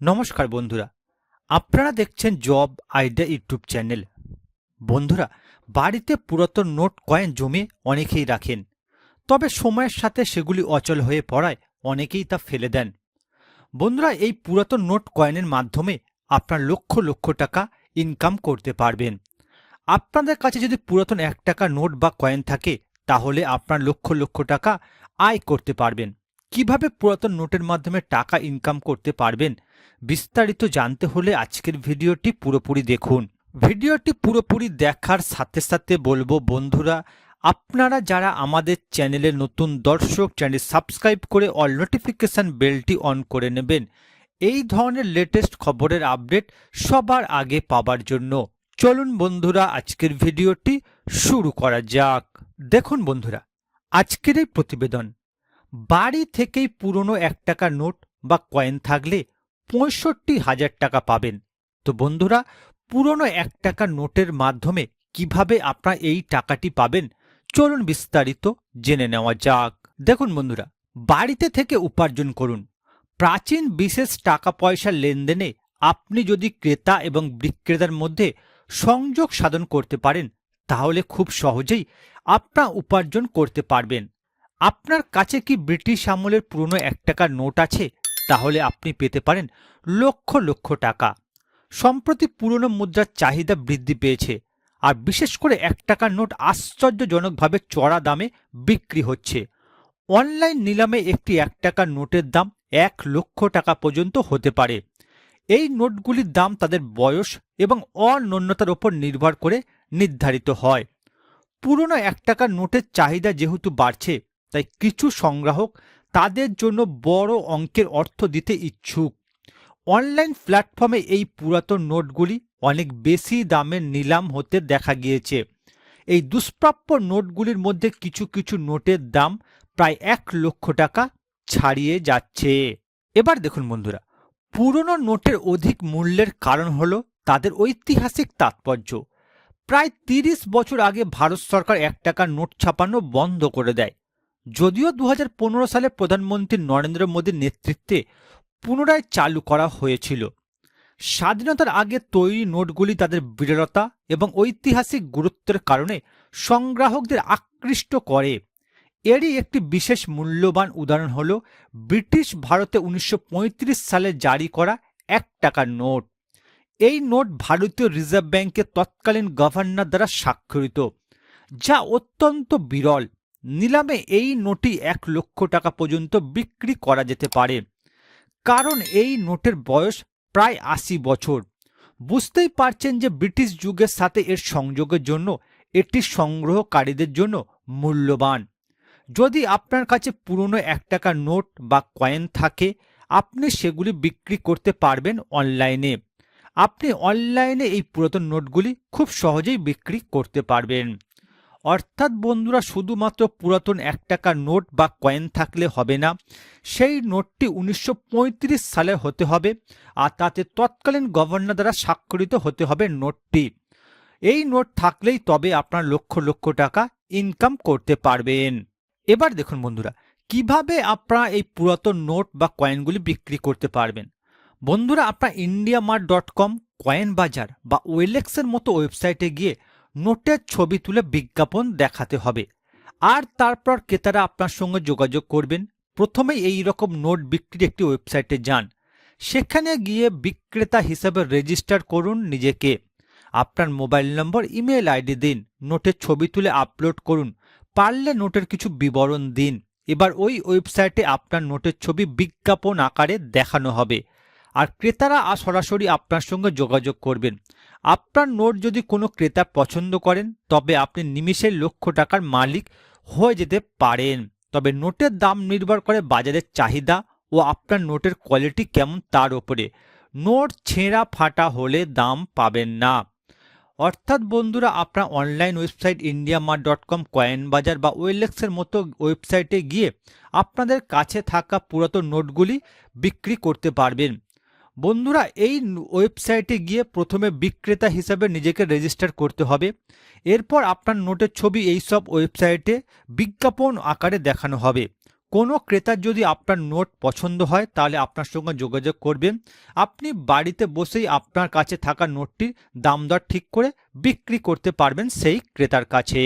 নমস্কার বন্ধুরা। আপনারা দেখছেন জব আইডিয়া ইউটিউব চ্যানেল। বন্ধুরা, বাড়িতে পুরাতন নোট কয়েন জমে অনেকেই রাখেন। তবে সময়ের সাথে সেগুলি অচল হয়ে পড়ায় অনেকেই তা ফেলে দেন। বন্ধুরা, এই পুরাতন নোট কয়েনের মাধ্যমে আপনার লক্ষ লক্ষ টাকা ইনকাম করতে পারবেন। আপনাদের কাছে যদি পুরাতন এক টাকা নোট বা কয়েন থাকে, তাহলে আপনার লক্ষ লক্ষ টাকা আয় করতে পারবেন। কীভাবে পুরাতন নোটের মাধ্যমে টাকা ইনকাম করতে পারবেন, বিস্তারিত জানতে হলে আজকের ভিডিওটি পুরোপুরি দেখুন। ভিডিওটি পুরোপুরি দেখার সাথে সাথে বলব, বন্ধুরা, আপনারা যারা আমাদের চ্যানেলের নতুন দর্শক, চ্যানেল সাবস্ক্রাইব করে অল নোটিফিকেশন বেলটি অন করে নেবেন, এই ধরনের লেটেস্ট খবরের আপডেট সবার আগে পাবার জন্য। চলুন, বন্ধুরা, আজকের ভিডিওটি শুরু করা যাক। দেখুন, বন্ধুরা, আজকের এই প্রতিবেদন। বাড়ি থেকেই পুরনো এক টাকা নোট বা কয়েন থাকলে পঁয়ষট্টি হাজার টাকা পাবেন। তো বন্ধুরা, পুরনো এক টাকা নোটের মাধ্যমে কীভাবে আপনারা এই টাকাটি পাবেন, চলুন বিস্তারিত জেনে নেওয়া যাক। দেখুন বন্ধুরা, বাড়িতে থেকে উপার্জন করুন। প্রাচীন বিশেষ টাকা পয়সার লেনদেনে আপনি যদি ক্রেতা এবং বিক্রেতার মধ্যে সংযোগ সাধন করতে পারেন, তাহলে খুব সহজেই আপনার উপার্জন করতে পারবেন। আপনার কাছে কি ব্রিটিশ আমলের পুরনো এক টাকার নোট আছে? তাহলে আপনি পেতে পারেন লক্ষ লক্ষ টাকা। সম্প্রতি পুরনো মুদ্রার চাহিদা বৃদ্ধি পেয়েছে, আর বিশেষ করে এক টাকার নোট আশ্চর্যজনকভাবে চড়া দামে বিক্রি হচ্ছে। অনলাইন নিলামে একটি এক টাকার নোটের দাম এক লক্ষ টাকা পর্যন্ত হতে পারে। এই নোটগুলির দাম তাদের বয়স এবং অনন্যতার ওপর নির্ভর করে নির্ধারিত হয়। পুরনো এক টাকার নোটের চাহিদা যেহেতু বাড়ছে তাই কিছু সংগ্রাহক তাদের জন্য বড় অঙ্কের অর্থ দিতে ইচ্ছুক। অনলাইন প্ল্যাটফর্মে এই পুরাতন নোটগুলি অনেক বেশি দামে নিলাম হতে দেখা গিয়েছে। এই দুষ্প্রাপ্য নোটগুলির মধ্যে কিছু কিছু নোটের দাম প্রায় এক লক্ষ টাকা ছাড়িয়ে যাচ্ছে। এবার দেখুন বন্ধুরা, পুরনো নোটের অধিক মূল্যের কারণ হল তাদের ঐতিহাসিক তাৎপর্য। প্রায় তিরিশ বছর আগে ভারত সরকার এক টাকার নোট ছাপানো বন্ধ করে দেয়। যদিও দু হাজার পনেরো সালে প্রধানমন্ত্রী নরেন্দ্র মোদীর নেতৃত্বে পুনরায় চালু করা হয়েছিল। স্বাধীনতার আগে তৈরি নোটগুলি তাদের বিরলতা এবং ঐতিহাসিক গুরুত্বের কারণে সংগ্রাহকদের আকৃষ্ট করে। এরই একটি বিশেষ মূল্যবান উদাহরণ হল ব্রিটিশ ভারতে উনিশশো পঁয়ত্রিশ সালে জারি করা এক টাকার নোট। এই নোট ভারতীয় রিজার্ভ ব্যাংকের তৎকালীন গভর্নর দ্বারা স্বাক্ষরিত, যা অত্যন্ত বিরল। নিলামে এই নোটই এক লক্ষ টাকা পর্যন্ত বিক্রি করা যেতে পারে। কারণ এই নোটের বয়স প্রায় আশি বছর। বুঝতেই পারছেন যে ব্রিটিশ যুগের সাথে এর সংযোগের জন্য এটি সংগ্রহকারীদের জন্য মূল্যবান। যদি আপনার কাছে পুরনো এক টাকার নোট বা কয়েন থাকে, আপনি সেগুলি বিক্রি করতে পারবেন অনলাইনে। আপনি অনলাইনে এই পুরাতন নোটগুলি খুব সহজেই বিক্রি করতে পারবেন। অর্থাৎ বন্ধুরা, শুধুমাত্র পুরাতন এক টাকার নোট বা কয়েন থাকলে হবে না। সেই নোটটি উনিশশো পঁয়ত্রিশ সালে হতে হবে আর তাতে তৎকালীন গভর্নর দ্বারা স্বাক্ষরিত হতে হবে নোটটি। এই নোট থাকলেই তবে আপনার লক্ষ লক্ষ টাকা ইনকাম করতে পারবেন। এবার দেখুন বন্ধুরা, কীভাবে আপনারা এই পুরাতন নোট বা কয়েনগুলি বিক্রি করতে পারবেন? বন্ধুরা, আপনার India mart dot com, coin Bazar বা ওয়েলেক্সের মতো ওয়েবসাইটে গিয়ে নোটের ছবি তুলে বিজ্ঞাপন দেখাতে হবে। আর তারপর ক্রেতারা আপনার সঙ্গে যোগাযোগ করবেন। প্রথমে এই রকম নোট বিক্রির একটি ওয়েবসাইটে যান। সেখানে গিয়ে বিক্রেতা হিসাবে রেজিস্টার করুন নিজেকে। আপনার মোবাইল নম্বর, ইমেল আইডি দিন, নোটের ছবি তুলে আপলোড করুন। পারলে নোটের কিছু বিবরণ দিন। এবার ওই ওয়েবসাইটে আপনার নোটের ছবি বিজ্ঞাপন আকারে দেখানো হবে। আর ক্রেতারা সরাসরি আপনার সঙ্গে যোগাযোগ করবেন। আপনার নোট যদি কোনো ক্রেতা পছন্দ করেন, তবে আপনি নিমিষে লক্ষ টাকার মালিক হয়ে যেতে পারেন। তবে নোটের দাম নির্ভর করে বাজারের চাহিদা ও আপনার নোটের কোয়ালিটি কেমন তার ওপরে নোট ছেঁড়া ফাটা হলে দাম পাবেন না। অর্থাৎ বন্ধুরা, আপনার online website India mart dot com coin Bazar বা ওয়েলেক্সের মতো ওয়েবসাইটে গিয়ে আপনাদের কাছে থাকা পুরাতন নোটগুলি বিক্রি করতে পারবেন। বন্ধুরা, এই ওয়েবসাইটে গিয়ে প্রথমে বিক্রেতা হিসাবে নিজেকে রেজিস্টার করতে হবে। এরপর আপনার নোটের ছবি এই সব ওয়েবসাইটে বিজ্ঞাপন আকারে দেখানো হবে। কোনো ক্রেতার যদি আপনার নোট পছন্দ হয়, তাহলে আপনার সঙ্গে যোগাযোগ করবেন। আপনি বাড়িতে বসেই আপনার কাছে থাকা নোটটির দাম দর ঠিক করে বিক্রি করতে পারবেন সেই ক্রেতার কাছে।